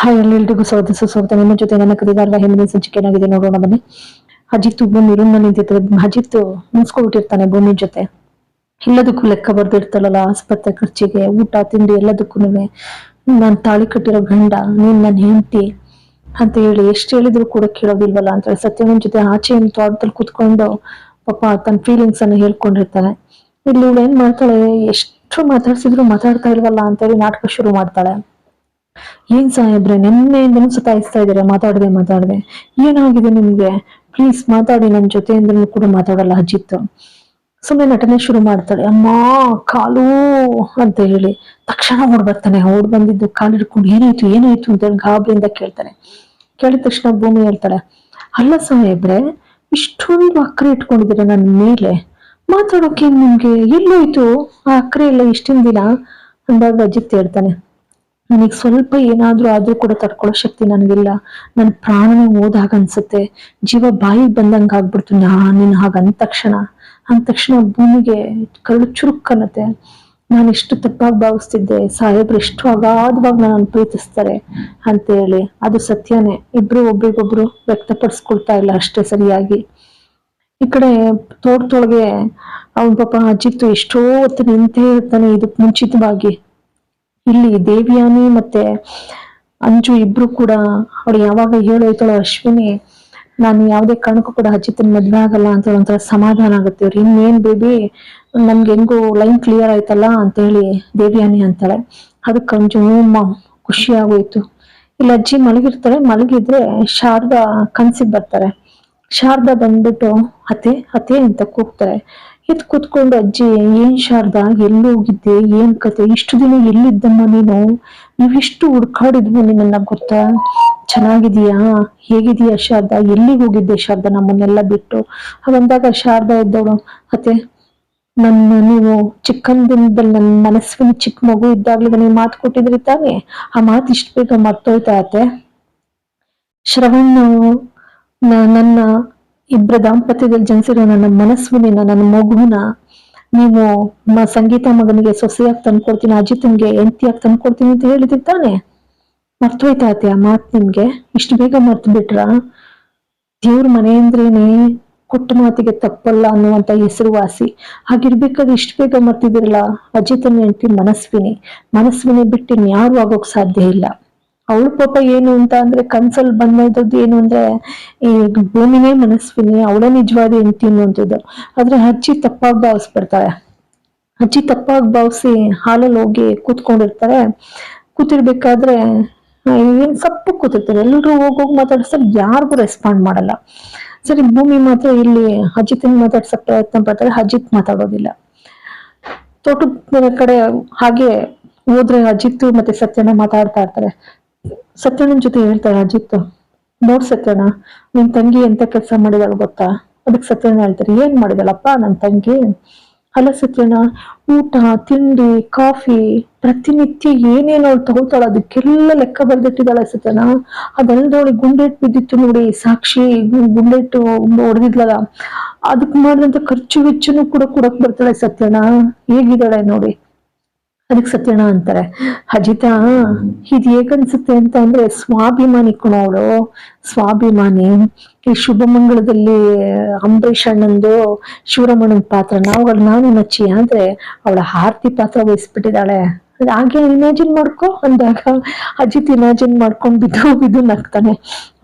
Hi ಎಲ್ಲರಿಗೂ ಸ್ವಾಗತ. ಸುಸ್ವಾಗತ ನಿಮ್ಮ ಜೊತೆ ನನ್ನ ಕದಿಗಾರ ಹೆಮ್ಮೆ ಸಂಚಿಕೆನಾಗಿದೆ ನೋಡೋಣ ಬನ್ನಿ. ಅಜಿತ್ ಭೂಮಿ ರೂಮ್ನಲ್ಲಿ ನಿಂತಿರ್ತಾರೆ. ಅಜಿತ್ ಮುನ್ಸ್ಕೊಬಿಟ್ಟಿರ್ತಾನೆ ಭೂಮಿ ಜೊತೆ. ಎಲ್ಲದಕ್ಕೂ ಲೆಕ್ಕ ಬರ್ದಿರ್ತಾಳಲ್ಲ. ಆಸ್ಪತ್ರೆ, ಖರ್ಚಿಗೆ, ಊಟ, ತಿಂಡಿ ಎಲ್ಲದಕ್ಕೂ ನಾನು ತಾಳಿ ಕಟ್ಟಿರೋ ಗಂಡ, ನೀನ್ ನನ್ನ ಹೆಂಡತಿ ಅಂತ ಹೇಳಿ ಎಷ್ಟು ಹೇಳಿದ್ರು ಕೂಡ ಕೇಳೋದಿಲ್ವಲ್ಲ ಅಂತ ಹೇಳಿ ಸತ್ಯನನ್ ಜೊತೆ ಆಚೆ ತೋಟದಲ್ಲಿ ಕುತ್ಕೊಂಡು ಪಾಪ ತನ್ನ ಫೀಲಿಂಗ್ಸ್ ಅನ್ನು ಹೇಳ್ಕೊಂಡಿರ್ತಾನೆ. ಇಲ್ಲಿ ಇವಳು ಏನ್ ಮಾಡ್ತಾಳೆ? ಎಷ್ಟು ಮಾತಾಡ್ಸಿದ್ರು ಮಾತಾಡ್ತಾ ಇಲ್ವಲ್ಲ ಅಂತ ಹೇಳಿ ನಾಟಕ ಶುರು ಮಾಡ್ತಾಳೆ. ಏನ್ ಸಾಹೇಬ್ರೆ ನಿನ್ನೆಯಿಂದನೂ ಸತಾಯಿಸ್ತಾ ಇದ್ದೀರಾ? ಮಾತಾಡದೆ ಮಾತಾಡದೆ. ಏನಾಗಿದೆ ನಿಮ್ಗೆ? ಪ್ಲೀಸ್ ಮಾತಾಡಿ, ನನ್ ಅಂದ್ರೂ ಕೂಡ ಮಾತಾಡಲ್ಲ ಅಜಿತ್. ಸುಮ್ಮನೆ ನಟನೆ ಶುರು ಮಾಡ್ತಾಳೆ. ಅಮ್ಮ, ಕಾಲು ಅಂತ ಹೇಳಿ. ತಕ್ಷಣ ಓಡ್ ಬರ್ತಾನೆ. ಓಡ್ ಬಂದಿದ್ದು ಕಾಲು ಹಿಡ್ಕೊಂಡು ಏನಾಯ್ತು ಏನಾಯ್ತು? ಅಂತ ಹೇಳಿ ಗಾಬರಿಯಿಂದ ಕೇಳ್ತಾನೆ. ಕೇಳಿದ ತಕ್ಷಣ ಭೂಮಿ ಹೇಳ್ತಾಳೆ, ಅಲ್ಲ ಸಾಹೇಬ್ರೆ, ಇಷ್ಟೊಂದು ಅಕ್ರೆ ಇಟ್ಕೊಂಡಿದ್ದೀರ ನನ್ನ ಮೇಲೆ? ಮಾತಾಡೋಕೆ ನಿಮ್ಗೆ? ಎಲ್ಲೋಯ್ತು? ಆ ಅಕ್ರೆ ಎಲ್ಲ ಇಷ್ಟಿನ ದಿನ? ಅಂದಾಗ ಅಜಿತ್ ಹೇಳ್ತಾನೆ ನನಗೆ ಸ್ವಲ್ಪ ಏನಾದರೂ ಆದರೂ ಕೂಡ ತಡ್ಕೊಳ್ಳೋ ಶಕ್ತಿ ನನಗಿಲ್ಲ. ನನ್ನ ಪ್ರಾಣನೇ ಹೋದಾಗ ಅನ್ಸುತ್ತೆ. ಜೀವ ಬಾಯಿಗೆ ಬಂದಂಗೆ ಆಗ್ಬಿಡ್ತು ನಾನಿನ್ ಹಾಗೆ ಅಂದ ತಕ್ಷಣ. ಅಂದ ತಕ್ಷಣ ಭೂಮಿಗೆ ಕರಳು ಚುರುಕ್ ಅನ್ನತ್ತೆ. ನಾನು ಎಷ್ಟು ತಪ್ಪಾಗಿ ಭಾವಿಸ್ತಿದ್ದೆ. ಸಾಹೇಬ್ರು ಎಷ್ಟು ಅಗಾಧವಾಗಿ ನಾನು ಪ್ರೀತಿಸ್ತಾರೆ ಅಂತ ಹೇಳಿ. ಅದು ಸತ್ಯನೇ. ಇಬ್ರು ಒಬ್ರಿಗೊಬ್ರು ವ್ಯಕ್ತಪಡಿಸ್ಕೊಳ್ತಾ ಇಲ್ಲ ಅಷ್ಟೇ ಸರಿಯಾಗಿ. ಈ ಕಡೆ ತೋಟದೊಳಗೆ ಅವನ್ ಪಾಪ ಅಜಿತ್ತು ಎಷ್ಟೋ ಹೊತ್ತು ನಿಂತೇ ಇರ್ತಾನೆ ಇದಕ್ ಮುಂಚಿತವಾಗಿ. ಇಲ್ಲಿ ದೇವಿಯಾನಿ ಮತ್ತೆ ಅಂಜು ಇಬ್ರು ಕೂಡ ಅವ್ರು ಯಾವಾಗ ಹೇಳೋಯ್ತಾಳೋ ಅಶ್ವಿನಿ, ನಾನು ಯಾವುದೇ ಕಾರಣಕ್ಕೂ ಕೂಡ ಅಜಿತನ್ ಮದ್ವೆ ಆಗಲ್ಲ ಅಂತ ಒಂಥರ ಸಮಾಧಾನ ಆಗುತ್ತೆ ಅವ್ರು ಇನ್ನೇನ್ ಬೇಬಿ, ನಮ್ಗೆ ಹೆಂಗೋ ಲೈನ್ ಕ್ಲಿಯರ್ ಆಯ್ತಲ್ಲ ಅಂತ ಹೇಳಿ ದೇವಿಯಾನಿ ಅಂತಾಳೆ. ಅದಕ್ಕೆ ಅಂಜು ಖುಷಿ ಆಗೋಯ್ತು ಇಲ್ಲಿ ಅಜ್ಜಿ ಮಲಗಿರ್ತಾರೆ. ಮಲಗಿದ್ರೆ ಶಾರದಾ ಕನ್ಸಿಗೆ ಬರ್ತಾರೆ. ಶಾರದಾ ಬಂದ್ಬಿಟ್ಟು, ಅತ್ತೆ ಅತ್ತೆ ಅಂತ ಕೂಗ್ತಾರೆ. ಎದ್ ಕೂತ್ಕೊಂಡು, ಅಜ್ಜಿ, ಏನ್ ಶಾರದಾ? ಎಲ್ಲಿ ಹೋಗಿದ್ದೆ? ಏನ್ ಕತೆ? ಇಷ್ಟು ದಿನ ಎಲ್ಲಿದ್ದಮ್ಮ ನೀನು? ನೀವಿಷ್ಟು ಹುಡ್ಕಾಡಿದ್ವಿ ನಿನ್ನ ಗೊತ್ತಾ? ಚೆನ್ನಾಗಿದೀಯಾ ಹೇಗಿದೀಯಾ ಶಾರದಾ? ಎಲ್ಲಿಗೆ ಹೋಗಿದ್ದೆ ಶಾರದಾ ನಮ್ಮನ್ನೆಲ್ಲ ಬಿಟ್ಟು? ಹಾಗಂದಾಗ ಶಾರದಾ ಇದ್ದವಳು ಅತ್ತೆ, ನನ್ನ, ನೀವು ಚಿಕ್ಕಂದಿನದಲ್ಲಿ ನನ್ನ ಮನಸ್ಸಿನ ಚಿಕ್ಕ ಮಗು ಇದ್ದಾಗ್ಲಿಂದ ನೀವು ಮಾತು ಕೊಟ್ಟಿದ್ರಿ ತಾನೇ? ಆ ಮಾತು ಇಷ್ಟು ಬೇಗ ಮರ್ತೋಯ್ತಾ ಅತ್ತೆ? ಶ್ರವಣ್ ನನ್ನ ಇಬ್ಬರ ದಾಂಪತ್ಯದಲ್ಲಿ ಜನಿಸಿರೋ ನನ್ನ ಮನಸ್ವಿನ ನನ್ನ ಮಗುನ ನೀವು ನಮ್ಮ ಸಂಗೀತ ಮಗನಿಗೆ ಸೊಸೆಯಾಗಿ ತಂದ್ಕೊಡ್ತೀನಿ, ಅಜಿತನ್ಗೆ ಹೆಂಡತಿಯಾಗಿ ತಂದ್ಕೊಡ್ತೀನಿ ಅಂತ ಹೇಳಿದ್ರಿ ತಾನೆ ಮರ್ತೋಯ್ತಾ ಅತ್ತೆ ಆ ಮಾತು ನಿಮ್ಗೆ? ಇಷ್ಟು ಬೇಗ ಮರ್ತು ಬಿಟ್ರ? ದೇವ್ರ ಮನೆ ಅಂದ್ರೇನೆ ಕೊಟ್ಟ ಮಾತಿಗೆ ತಪ್ಪಲ್ಲ ಅನ್ನುವಂತ ಹೆಸರುವಾಸಿ. ಹಾಗಿರ್ಬೇಕಾದ್ರೆ ಇಷ್ಟು ಬೇಗ ಮರ್ತಿದಿರಲ್ಲ ಅಜಿತನ್ ಹೆಂಡತಿ ಮನಸ್ವಿನಿ. ಮನಸ್ವಿನಿ ಬಿಟ್ಟು ಯಾರು ಆಗೋಕ್ ಸಾಧ್ಯ ಇಲ್ಲ. ಅವಳು ಪಾಪ ಏನು ಅಂತ ಅಂದ್ರೆ ಕನ್ಸಲ್ ಬಂದಿದ್ದದ್ದು ಏನು ಅಂದ್ರೆ, ಈ ಭೂಮಿನೇ ಮನಸ್ವಿನಿ, ಅವಳೇ ನಿಜವಾದ ಹೆಂಡತಿ ಅನ್ನುವಂಥದ್ದು. ಆದ್ರೆ ಹಚ್ಚಿ ತಪ್ಪಾಗಿ ಭಾವಿಸ್ಬಿಡ್ತಾಳೆ ಹಚ್ಚಿ ತಪ್ಪಾಗಿ ಭಾವಿಸಿ ಹಾಲಲ್ಲಿ ಹೋಗಿ ಕೂತ್ಕೊಂಡಿರ್ತಾರೆ. ಕೂತಿರ್ಬೇಕಾದ್ರೆ ಏನ್ ಸಪ್ಪು ಕೂತಿರ್ತಾರೆ. ಎಲ್ಲರೂ ಹೋಗೋಗಿ ಹೋಗಿ ಮಾತಾಡಿಸ್ತಾರೆ. ಯಾರಿಗೂ ರೆಸ್ಪಾಂಡ್ ಮಾಡಲ್ಲ. ಸರಿ, ಭೂಮಿ ಮಾತ್ರ ಇಲ್ಲಿ ಅಜಿತ್ನ ಮಾತಾಡ್ಸಕ್ ಪ್ರಯತ್ನ ಪಡ್ತಾರೆ. ಅಜಿತ್ ಮಾತಾಡೋದಿಲ್ಲ. ತೋಟದ ಕಡೆ ಹಾಗೆ ಹೋದ್ರೆ ಅಜಿತ್ ಮತ್ತೆ ಸತ್ಯನ ಮಾತಾಡ್ತಾ ಇರ್ತಾರೆ. ಸತ್ಯಣ್ಣನ ಜೊತೆ ಹೇಳ್ತಾಳೆ, ಅಜಿತ್, ನೋಡ್ ಸತ್ಯಣ್ಣ, ನಿನ್ ತಂಗಿ ಎಂತ ಕೆಲಸ ಮಾಡಿದಾಳ ಗೊತ್ತಾ? ಅದಕ್ಕೆ ಸತ್ಯಣ್ಣ ಹೇಳ್ತಾರೆ, ಏನ್ ಮಾಡಿದಳಪ್ಪ ನನ್ ತಂಗಿ? ಅಲ್ಲ ಸತ್ಯಣ್ಣ, ಊಟ, ತಿಂಡಿ, ಕಾಫಿ, ಪ್ರತಿನಿತ್ಯ ಏನೇನು ತಗೋತಾಳ, ಅದಕ್ಕೆಲ್ಲ ಲೆಕ್ಕ ಬರ್ದಿಟ್ಟಿದ್ದಾಳೆ ಸತ್ಯಣ್ಣ. ಅದಲ್ದವಳಿಗೆ ಗುಂಡೆಟ್ ಬಿದ್ದಿತ್ತು ನೋಡಿ, ಸಾಕ್ಷಿ ಗುಂಡೆಟ್ಟು ಹೊಡೆದಿದ್ಲಲ್ಲ, ಅದಕ್ಕೆ ಮಾಡಿದಂತ ಖರ್ಚು ವೆಚ್ಚನೂ ಕೂಡ ಕೊಡಕ್ ಬರ್ತಾಳೆ ಸತ್ಯಣ್ಣ. ಹೇಗಿದ್ದಾಳೆ ನೋಡಿ? ಅದಕ್ಕೆ ಸತ್ಯಣ ಅಂತಾರೆ, ಅಜಿತ, ಇದು ಹೇಗನ್ಸುತ್ತೆ ಅಂತ ಅಂದ್ರೆ ಸ್ವಾಭಿಮಾನಿ ಕಣ ಅವಳು, ಸ್ವಾಭಿಮಾನಿ. ಈ ಶುಭಮಂಗಳದಲ್ಲಿ ಅಂಬರೀಷ್ ಅಣ್ಣಂದು ಶಿವರಾಮಣ್ಣನ ಪಾತ್ರ, ನಾವುಗಳು ನಾನು ನಚ್ಚಿ, ಅಂದ್ರೆ ಅವಳ ಆರ್ತಿ ಪಾತ್ರ ವಹಿಸ್ಬಿಟ್ಟಿದ್ದಾಳೆ. ಹಾಗೆ ಇಮ್ಯಾಜಿನ್ ಮಾಡ್ಕೊ ಅಂದಾಗ ಅಜಿತ್ ಇಮ್ಯಾಜಿನ್ ಮಾಡ್ಕೊಂಡ್ ಬಿದ್ದು ಬಿದ್ದು ನಗ್ತಾನೆ.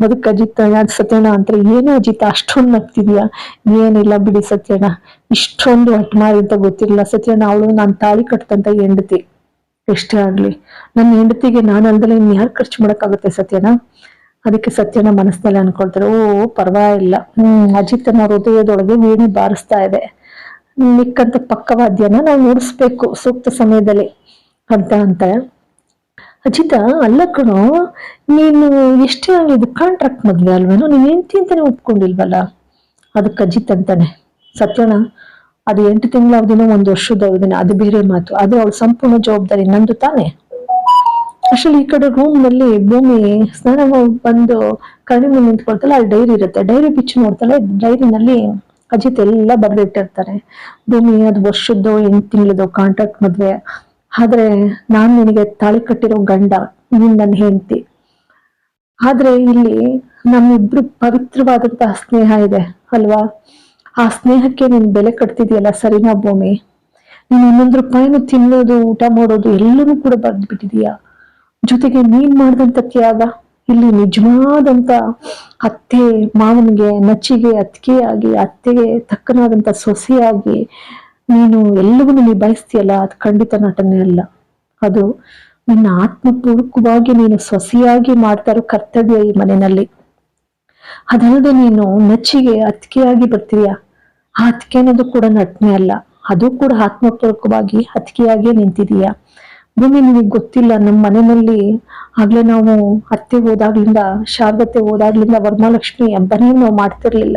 ಅದಕ್ಕೆ ಅಜಿತ್ ಯಾವ್ದು ಸತ್ಯಣ್ಣ ಅಂತ ಏನು ಅಜಿತ್, ಅಷ್ಟೊಂದು ನಗ್ತಿದ್ಯಾ? ಏನಿಲ್ಲ ಬಿಡಿ ಸತ್ಯಣ್ಣ. ಇಷ್ಟೊಂದು ಹಟ್ಮಾರಿ ಅಂತ ಗೊತ್ತಿಲ್ಲ ಸತ್ಯಣ್ಣ, ಅವಳು ನಾನ್ ತಾಳಿ ಕಟ್ತಂತ ಹೆಂಡತಿ. ಎಷ್ಟೇ ಆಗ್ಲಿ. ನನ್ನ ಹೆಂಡತಿಗೆ ನಾನು ಅಲ್ದಲೆ ಇನ್ ಯಾರು ಖರ್ಚು ಮಾಡೋಕ್ಕಾಗುತ್ತೆ ಸತ್ಯನ ಅದಕ್ಕೆ ಸತ್ಯನ ಮನಸ್ಸಿನಲ್ಲಿ ಅನ್ಕೊಳ್ತಾರೆ, ಓ, ಪರವಾಗಿಲ್ಲ. ಹ್ಮ್ ಅಜಿತನ ಹೃದಯದೊಳಗೆ ವೀಣೆ ಬಾರಿಸ್ತಾ ಇದೆ. ನಿಕ್ಕಂತ ಪಕ್ಕವಾದ್ಯನ ನಾವು ನುಡಿಸ್ಬೇಕು ಸೂಕ್ತ ಸಮಯದಲ್ಲಿ. ಅಂತ ಅಂತ. ಅಜಿತ, ಅಲ್ಲ ನೀನು ಎಷ್ಟೇ ಇದು ಕಾಂಟ್ರಾಕ್ಟ್ ಮದ್ವೆ ಅಲ್ವೇನೋ, ನೀನು ಹೆಂಡತಿ ಅಂತಾನೆ ಒಪ್ಕೊಂಡಿಲ್ವಲ್ಲ? ಅದಕ್ಕೆ ಅಜಿತ್ ಅಂತಾನೆ. ಸತ್ಯಣ ಅದು ಎಂಟು ತಿಂಗಳ ಅವಧಿನ ಒಂದು ವರ್ಷದ ಅವಧಿನ, ಅದು ಬೇರೆ ಮಾತು. ಅದು ಅವಳ ಸಂಪೂರ್ಣ ಜವಾಬ್ದಾರಿ, ನಂದು ತಾನೆ. ಅಷ್ಟರಲ್ಲಿ ಈ ಕಡೆ ರೂಮ್ನಲ್ಲಿ ಭೂಮಿ, ಸ್ನಾನ ಬಂದು ಕಡಿಮೆ ನಿಂತ್ಕೊಳ್ತಲ್ಲ, ಅಲ್ಲಿ ಡೈರಿ ಇರುತ್ತೆ. ಡೈರಿ ಬಿಚ್ಚಿ ನೋಡ್ತಾಳೆ ಡೈರಿನಲ್ಲಿ ಅಜಿತ್ ಎಲ್ಲ ಬರ್ದಿಟ್ಟಿರ್ತಾರೆ. ಭೂಮಿ, ಅದು ವರ್ಷದ್ದು, ಎಂಟು ತಿಂಗಳದ್ದು ಕಾಂಟ್ರಾಕ್ಟ್ ಮದ್ವೆ. ಆದ್ರೆ ನಾನ್ ನಿನಗೆ ತಾಳಿ ಕಟ್ಟಿರೋ ಗಂಡ ನಿನ್ನ ಹೆಂಡತಿ. ಆದ್ರೆ ಇಲ್ಲಿ ನಮ್ಮಿಬ್ರು ಪವಿತ್ರವಾದಂತಹ ಸ್ನೇಹ ಇದೆ, ಅಲ್ವಾ? ಆ ಸ್ನೇಹಕ್ಕೆ ನೀನ್ ಬೆಲೆ ಕಟ್ತಿದ್ಯಲ್ಲ ಸರಿನಾ ಭೂಮಿ? ನೀನ್ ಇನ್ನೊಂದು ರೂಪಾಯಿನೂ ತಿನ್ನೋದು, ಊಟ ಮಾಡೋದು ಎಲ್ಲನೂ ಕೂಡ ಬರ್ದು ಬಿಟ್ಟಿದೀಯ ಜೊತೆಗೆ ನೀನ್ ಮಾಡಿದಂತ ತ್ಯಾಗ ಇಲ್ಲಿ ನಿಜವಾದಂತ ಅತ್ತೆ ಮಾವನಿಗೆ ನಚ್ಚಿಗೆ ಅತ್ತಿಗೆಯಾಗಿ, ಅತ್ತೆಗೆ ತಕ್ಕನಾದಂತ ಸೊಸೆಯಾಗಿ ನೀನು ಎಲ್ಲವನ್ನೂ ನಿಭಾಯಿಸ್ತೀಯಲ್ಲ? ಅದು ಖಂಡಿತ ನಟನೆ ಅಲ್ಲ. ಅದು ನಿನ್ನ ಆತ್ಮಪೂರ್ವಕವಾಗಿ ನೀನು ಸೊಸೆಯಾಗಿ ಮಾಡ್ತಾ ಇರೋ ಕರ್ತವ್ಯ ಈ ಮನೆಯಲ್ಲಿ. ಅದಲ್ಲದೆ ನೀನು ನೆಚ್ಚಿಗೆ ಅತ್ಕೆಯಾಗಿ ಬರ್ತೀಯ? ಆ ಅತ್ಕೆ ಅನ್ನೋದು ಕೂಡ ನಟನೆ ಅಲ್ಲ. ಅದು ಕೂಡ ಆತ್ಮಪೂರ್ವಕವಾಗಿ ಅತ್ತಿಗೆಯಾಗಿ ನಿಂತಿದೀಯ? ಭೂಮಿ ನಿಮಗೆ ಗೊತ್ತಿಲ್ಲ ನಮ್ಮ ಮನೆಯಲ್ಲಿ ಆಗ್ಲೇ ನಾವು ಅತ್ತೆ ಹೋದಾಗ್ಲಿಂದ, ಶಾರದತ್ತೆ ಹೋದಾಗ್ಲಿಂದ ವರ್ಮಾಲಕ್ಷ್ಮಿ ಹಬ್ಬನೇ ನಾವು ಮಾಡ್ತಿರ್ಲಿಲ್ಲ.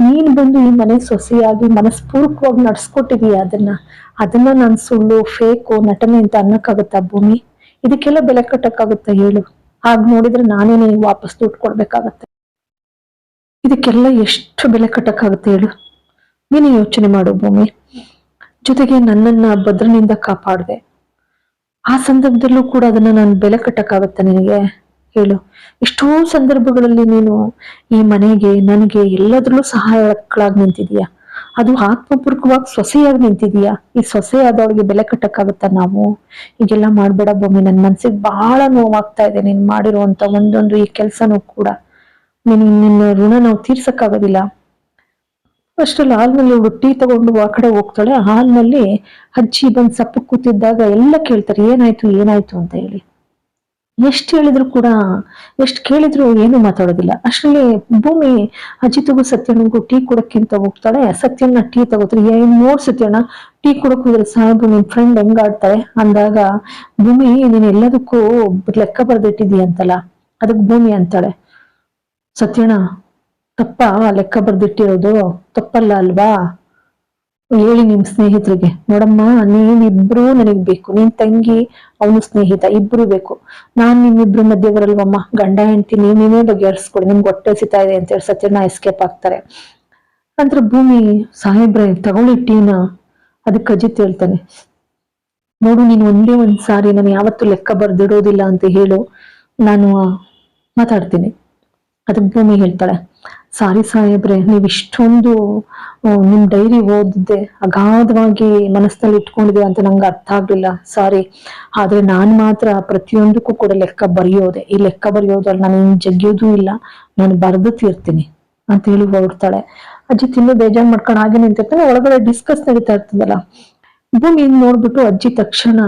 ನೀನ್ ಬಂದು ಈ ಮನೆ ಸೊಸೆಯಾಗಿ ಮನಸ್ಪೂರ್ವಕವಾಗಿ ನಡ್ಸ್ಕೊಟ್ಟಿದೀಯ ಅದನ್ನ. ಅದನ್ನ ನಾನು ಸುಳ್ಳು, ಫೇಕು, ನಟನೆ ಅಂತ ಅನ್ನಕ್ಕಾಗುತ್ತಾ ಭೂಮಿ? ಇದಕ್ಕೆಲ್ಲ ಬೆಲೆ ಕಟ್ಟಕ್ಕಾಗುತ್ತಾ ಹೇಳು? ಹಾಗ್ ನೋಡಿದ್ರೆ ನಾನೇ ವಾಪಸ್ ದುಡ್ಡು ಕೊಡ್ಬೇಕಾಗತ್ತೆ? ಇದಕ್ಕೆಲ್ಲ ಎಷ್ಟು ಬೆಲೆ ಕಟ್ಟಕ್ಕಾಗುತ್ತೆ ಹೇಳು? ನೀನು ಯೋಚನೆ ಮಾಡು ಭೂಮಿ. ಜೊತೆಗೆ ನನ್ನನ್ನ ಭದ್ರನಿಂದ ಕಾಪಾಡಿದೆ. ಆ ಸಂದರ್ಭದಲ್ಲೂ ಕೂಡ ಅದನ್ನ ನಾನು ಬೆಲೆ ಕಟ್ಟಕ್ಕಾಗತ್ತ ನಿನಗೆ? ಹೇಳು. ಎಷ್ಟೋ ಸಂದರ್ಭಗಳಲ್ಲಿ ನೀನು ಈ ಮನೆಗೆ, ನನಗೆ ಎಲ್ಲದರಲ್ಲೂ ಸಹಾಯಕಳಾಗಿ ನಿಂತಿದೀಯ? ಅದು ಆತ್ಮಪೂರ್ವಕವಾಗಿ ಸೊಸೆಯಾಗಿ ನಿಂತಿದೀಯ? ಈ ಸೊಸೆ ಆದವಳಿಗೆ ಬೆಲೆ ಕಟ್ಟಕ್ಕಾಗತ್ತ ನಾವು? ಹೀಗೆಲ್ಲ ಮಾಡ್ಬೇಡ ಭೂಮಿ ನನ್ ಮನ್ಸಿಗೆ ಬಹಳ ನೋವಾಗ್ತಾ ಇದೆ ನೀನ್ ಮಾಡಿರುವಂತ ಒಂದೊಂದು ಈ ಕೆಲ್ಸನೂ ಕೂಡ. ನೀನ್ ನಿನ್ನ ಋಣ ನಾವು ತೀರ್ಸಕ್ಕಾಗೋದಿಲ್ಲ. ಅಷ್ಟ್ರಲ್ಲಿ ಹಾಲ್ನಲ್ಲಿ ಇವಳು ಟೀ ತಗೊಂಡು ಆ ಕಡೆ ಹೋಗ್ತಾಳೆ. ಹಾಲ್ನಲ್ಲಿ ಅಜ್ಜಿ ಬಂದ್ ಸಪ್ಪ ಕೂತಿದ್ದಾಗ ಎಲ್ಲ ಕೇಳ್ತಾರೆ, ಏನಾಯ್ತು ಏನಾಯ್ತು ಅಂತ ಹೇಳಿ. ಎಷ್ಟ್ ಹೇಳಿದ್ರು ಕೂಡ, ಎಷ್ಟ್ ಕೇಳಿದ್ರು ಏನು ಮಾತಾಡೋದಿಲ್ಲ. ಅಷ್ಟ್ರಲ್ಲಿ ಭೂಮಿ ಅಜಿತ್ಗೂ ಸತ್ಯಣ್ಣಗೂ ಟೀ ಕೊಡಕ್ಕಿಂತ ಹೋಗ್ತಾಳೆ. ಸತ್ಯಣ್ಣ ಟೀ ತಗೋತಾರೆ. ಏನ್ ನೋಡ್ ಸತ್ಯಣ್ಣ ಟೀ ಕೊಡಕ್ ಹೋದ್ರೆ ಸಾಹೇಬ್ ನಿನ್ ಫ್ರೆಂಡ್ ಹೆಂಗ್ ಆಡ್ತಾರೆ ಅಂದಾಗ, ಭೂಮಿ, ನೀನ್ ಎಲ್ಲದಕ್ಕೂ ಲೆಕ್ಕ ಬರ್ದಿಟ್ಟಿದೀಯ ಅಂತಲ್ಲ ಅದಕ್ ಭೂಮಿ ಅಂತಾಳೆ. ಸತ್ಯಣ್ಣ ತಪ್ಪ ಲೆಕ್ಕ ಬರ್ದಿಟ್ಟಿರೋದು? ತಪ್ಪಲ್ಲ ಅಲ್ವಾ? ಹೇಳಿ ನಿಮ್ ಸ್ನೇಹಿತರಿಗೆ. ನೋಡಮ್ಮ, ನೀವಿಬ್ರು ನನಗ್ ಬೇಕು. ನಿನ್ ತಂಗಿ, ಅವನು ಸ್ನೇಹಿತ. ಇಬ್ರು ಬೇಕು. ನಾನ್ ನಿಮ್ಮಿಬ್ರು ಮಧ್ಯೆ ಬರಲ್ವಮ್ಮ? ಗಂಡ, ಹೆಂಡತಿ, ನೀವೇ ಬಗೆಹರಿಸ್ಕೊಡಿ ನಿಮ್ಗೆ ಹೊಟ್ಟೆ ಸಿತಾ ಇದೆ ಅಂತೇಳಿ ಸತ್ಯನ ಎಸ್ಕೇಪ್ ಆಗ್ತಾರೆ. ನಂತರ ಭೂಮಿ, ಸಾಹೇಬ್ರೆ, ತಗೊಳ್ಳಿ ಟೀನ. ಅದಕ್ಕೆ ಅಜಿತ್ ಹೇಳ್ತಾನೆ. ನೋಡು, ನೀನು ಒಂದೇ ಒಂದ್ ಸಾರಿ ನಾನು ಯಾವತ್ತೂ ಲೆಕ್ಕ ಬರ್ದಿಡೋದಿಲ್ಲ ಅಂತ ಹೇಳು. ನಾನು ಮಾತಾಡ್ತೀನಿ. ಅದಕ್ಕೆ ಭೂಮಿ ಹೇಳ್ತಾಳೆ. ಸಾರಿ ಸಾಹೇಬ್ರೆ ನೀವ್ ಇಷ್ಟೊಂದು ನಿಮ್ ಡೈರಿ ಓದಿದ್ದೆ, ಅಗಾಧವಾಗಿ ಮನಸ್ಸಲ್ಲಿ ಇಟ್ಕೊಂಡಿದೆ ಅಂತ ನಂಗೆ ಅರ್ಥ ಆಗ್ಲಿಲ್ಲ, ಸಾರಿ. ಆದ್ರೆ ನಾನ್ ಮಾತ್ರ ಪ್ರತಿಯೊಂದಕ್ಕೂ ಕೂಡ ಲೆಕ್ಕ ಬರೆಯೋದೆ. ಈ ಲೆಕ್ಕ ಬರೆಯೋದ್ರಲ್ಲಿ ನಾನು ಏನ್ ಜಗ್ಗಿಯೋದೂ ಇಲ್ಲ, ನಾನು ಬರೆದು ತೀರ್ತೀನಿ ಅಂತ ಹೇಳಿ ಹೊರಡ್ತಾಳೆ. ಅಜ್ಜಿ ತಿನ್ನು ಬೇಜಾರ್ ಮಾಡ್ಕೊಂಡು ಹಾಗೆ ನಿಂತಿರ್ತಾನೆ ಒಳಗಡೆ ಡಿಸ್ಕಸ್ ನಡೀತಾ ಇರ್ತದಲ್ಲ. ಭೂಮಿ ನೋಡ್ಬಿಟ್ಟು ಅಜ್ಜಿ ತಕ್ಷಣ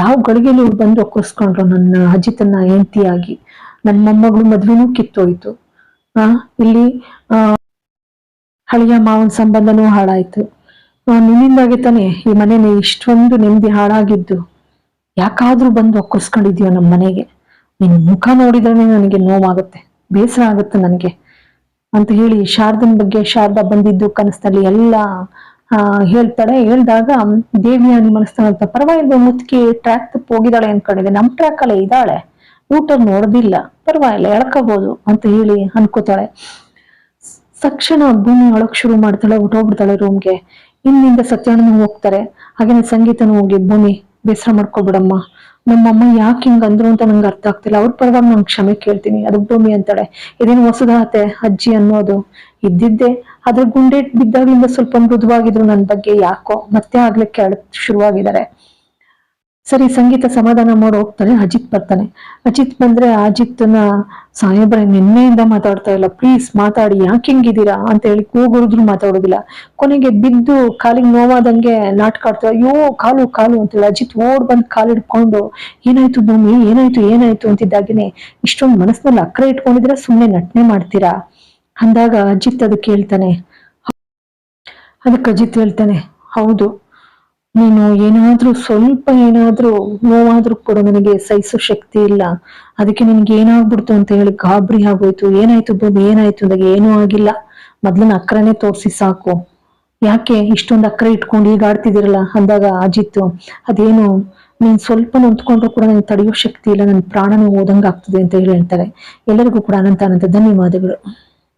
ಯಾವ ಗಳಿಗೆಲಿ ಬಂದು ಒಕ್ಕಿಸ್ಕೊಂಡ್ರು ನನ್ನ ಅಜ್ಜಿ ತನ್ನ ಹೆಂಡತಿಯಾಗಿ. ನನ್ನ ಮೊಮ್ಮಗಳು ಮದ್ವೆನೂ ಕಿತ್ತೋಯ್ತು. ಆ ಇಲ್ಲಿ, ಆ, ಹಳೆಯ ಮಾವನ ಸಂಬಂಧನೂ ಹಾಳಾಯ್ತು. ನಿನ್ನಿಂದಾಗಿ ತಾನೆ ಈ ಮನೇಲಿ ಇಷ್ಟೊಂದು ನೆಮ್ಮದಿ ಹಾಳಾಗಿದ್ದು. ಯಾಕಾದ್ರೂ ಬಂದು ಒಕ್ಕಿಸ್ಕೊಂಡಿದ್ಯೋ ನಮ್ಮ ಮನೆಗೆ? ನಿನ್ ಮುಖ ನೋಡಿದ್ರೆ ನನಗೆ ನೋವಾಗುತ್ತೆ, ಬೇಸರ ಆಗುತ್ತೆ ನನಗೆ. ಅಂತ ಹೇಳಿ ಶಾರದನ್ ಬಗ್ಗೆ ಶಾರದಾ ಬಂದಿದ್ದು ಕನಸಿನಲ್ಲಿ ಎಲ್ಲ ಹೇಳ್ತಾಳೆ. ಹೇಳ್ದಾಗ ದೇವಿಯಾನಿ ಮನಸ್ತಾನಂತ ಪರವಾಗಿಲ್ಲ ಮುತ್ಕಿ ಟ್ರ್ಯಾಕ್ ತಪ್ಪು ಹೋಗಿದ್ದಾಳೆ ಅನ್ಕೊಂಡಿದೆ ನಮ್ ಟ್ರ್ಯಾಕ್ ಅಲ್ಲೇ ಇದ್ದಾಳೆ. ಊಟ ನೋಡೋದಿಲ್ಲ. ಪರವಾಗಿಲ್ಲ ಎಳ್ಕೋಬಹುದು ಅಂತ ಹೇಳಿ ಅನ್ಕೋತಾಳೆ. ತಕ್ಷಣ ಭೂಮಿ ಒಳಕ್ ಶುರು ಮಾಡ್ತಾಳೆ, ಹೊಟ್ಟೋಗ್ಬಿಡ್ತಾಳೆ ರೂಮ್ಗೆ ಇಲ್ಲಿಂದ ಸತ್ಯಾನನು ಹೋಗ್ತಾರೆ. ಹಾಗೇನೆ ಸಂಗೀತನೂ ಹೋಗಿ ಭೂಮಿ ಬೇಸರ ಮಾಡ್ಕೊಬಿಡಮ್ಮ. ನಮ್ಮಮ್ಮ ಯಾಕೆ ಹಿಂಗ ಅಂದ್ರು ಅಂತ ನಂಗೆ ಅರ್ಥ ಆಗ್ತಿಲ್ಲ. ಅವ್ರ ಪರವಾಗಿ ನಾನು ಕ್ಷಮೆ ಕೇಳ್ತೀನಿ. ಅದಕ್ಕೆ ಭೂಮಿ ಅಂತಾಳೆ. ಇದೇನು ಹೊಸದಾತೆ ಅಜ್ಜಿ ಅನ್ನೋದು? ಇದ್ದಿದ್ದೆ. ಅದ್ರ ಗುಂಡೆ ಬಿದ್ದಾಗ್ಲಿಂದ ಸ್ವಲ್ಪ ಮೃದುವಾಗಿದ್ರು ನನ್ನ ಬಗ್ಗೆ ಯಾಕೋ. ಮತ್ತೆ ಆಗ್ಲಿಕ್ಕೆ ಶುರುವಾಗಿದ್ದಾರೆ. ಸರಿ, ಸಂಗೀತ ಸಮಾಧಾನ ಮಾಡಿ ಹೋಗ್ತಾನೆ ಅಜಿತ್ ಬರ್ತಾನೆ. ಅಜಿತ್ ಬಂದ್ರೆ ಅಜಿತ್ನ ಸಾಹೇಬ್ರೆ ನಿನ್ನೆಯಿಂದ ಮಾತಾಡ್ತಾ ಇಲ್ಲ. ಪ್ಲೀಸ್ ಮಾತಾಡಿ, ಯಾಕೆ ಹಿಂಗಿದ್ದೀರಾ? ಅಂತ ಹೇಳಿ ಕೂಗುರುದ್ರು ಮಾತಾಡೋದಿಲ್ಲ. ಕೊನೆಗೆ ಬಿದ್ದು ಕಾಲಿಗೆ ನೋವಾದಂಗೆ ನಾಟಕ ಆಡ್ತಾರೆ ಅಯ್ಯೋ, ಕಾಲು ಕಾಲು ಅಂತೇಳಿ ಅಜಿತ್ ಓಡ್ ಬಂದ್ ಕಾಲು ಹಿಡ್ಕೊಂಡು, ಏನಾಯ್ತು ಭೂಮಿ? ಏನಾಯ್ತು ಏನಾಯ್ತು? ಅಂತಿದ್ದಾಗಿನೇ ಇಷ್ಟೊಂದು ಮನಸ್ಸಿನಲ್ಲಿ ಅಕ್ರೆ ಇಟ್ಕೊಂಡಿದ್ರೆ ಸುಮ್ಮನೆ ನಟನೆ ಮಾಡ್ತೀರಾ? ಅಂದಾಗ ಅಜಿತ್ ಅದಕ್ಕೆ ಹೇಳ್ತಾನೆ ಅದಕ್ಕೆ ಅಜಿತ್ ಹೇಳ್ತಾನೆ, ಹೌದು ನೀನು ಏನಾದ್ರೂ ಸ್ವಲ್ಪ ಏನಾದ್ರೂ ನೋವಾದ್ರೂ ಕೂಡ ನನಗೆ ಸಹಿಸೋ ಶಕ್ತಿ ಇಲ್ಲ. ಅದಕ್ಕೆ ನಿನ್ಗೆ ಏನಾಗ್ಬಿಡ್ತು ಅಂತ ಹೇಳಿ ಗಾಬರಿ ಆಗೋಯ್ತು. ಏನಾಯ್ತು ಬಂದು ಏನಾಯ್ತು ಅಂದಾಗ ಏನೂ ಆಗಿಲ್ಲ. ಮೊದ್ಲನ ಅಕ್ರನೆ ತೋರಿಸಿ ಸಾಕು. ಯಾಕೆ? ಇಷ್ಟೊಂದು ಅಕ್ರೆ ಇಟ್ಕೊಂಡು ಈಗ ಆಡ್ತಿದಿರಲ್ಲ ಅಂದಾಗ ಅಜಿತ್ತು ಅದೇನು, ನೀನ್ ಸ್ವಲ್ಪ ನೊಂದ್ಕೊಂಡ್ರು ಕೂಡ ನನಗೆ ತಡೆಯೋ ಶಕ್ತಿ ಇಲ್ಲ. ನನ್ನ ಪ್ರಾಣನೂ ಓದಂಗಾಗ್ತದೆ ಅಂತ ಹೇಳಿ ಹೇಳ್ತಾರೆ. ಎಲ್ಲರಿಗೂ ಕೂಡ ಅನಂತ ಅನಂತ ಧನ್ಯವಾದಗಳು.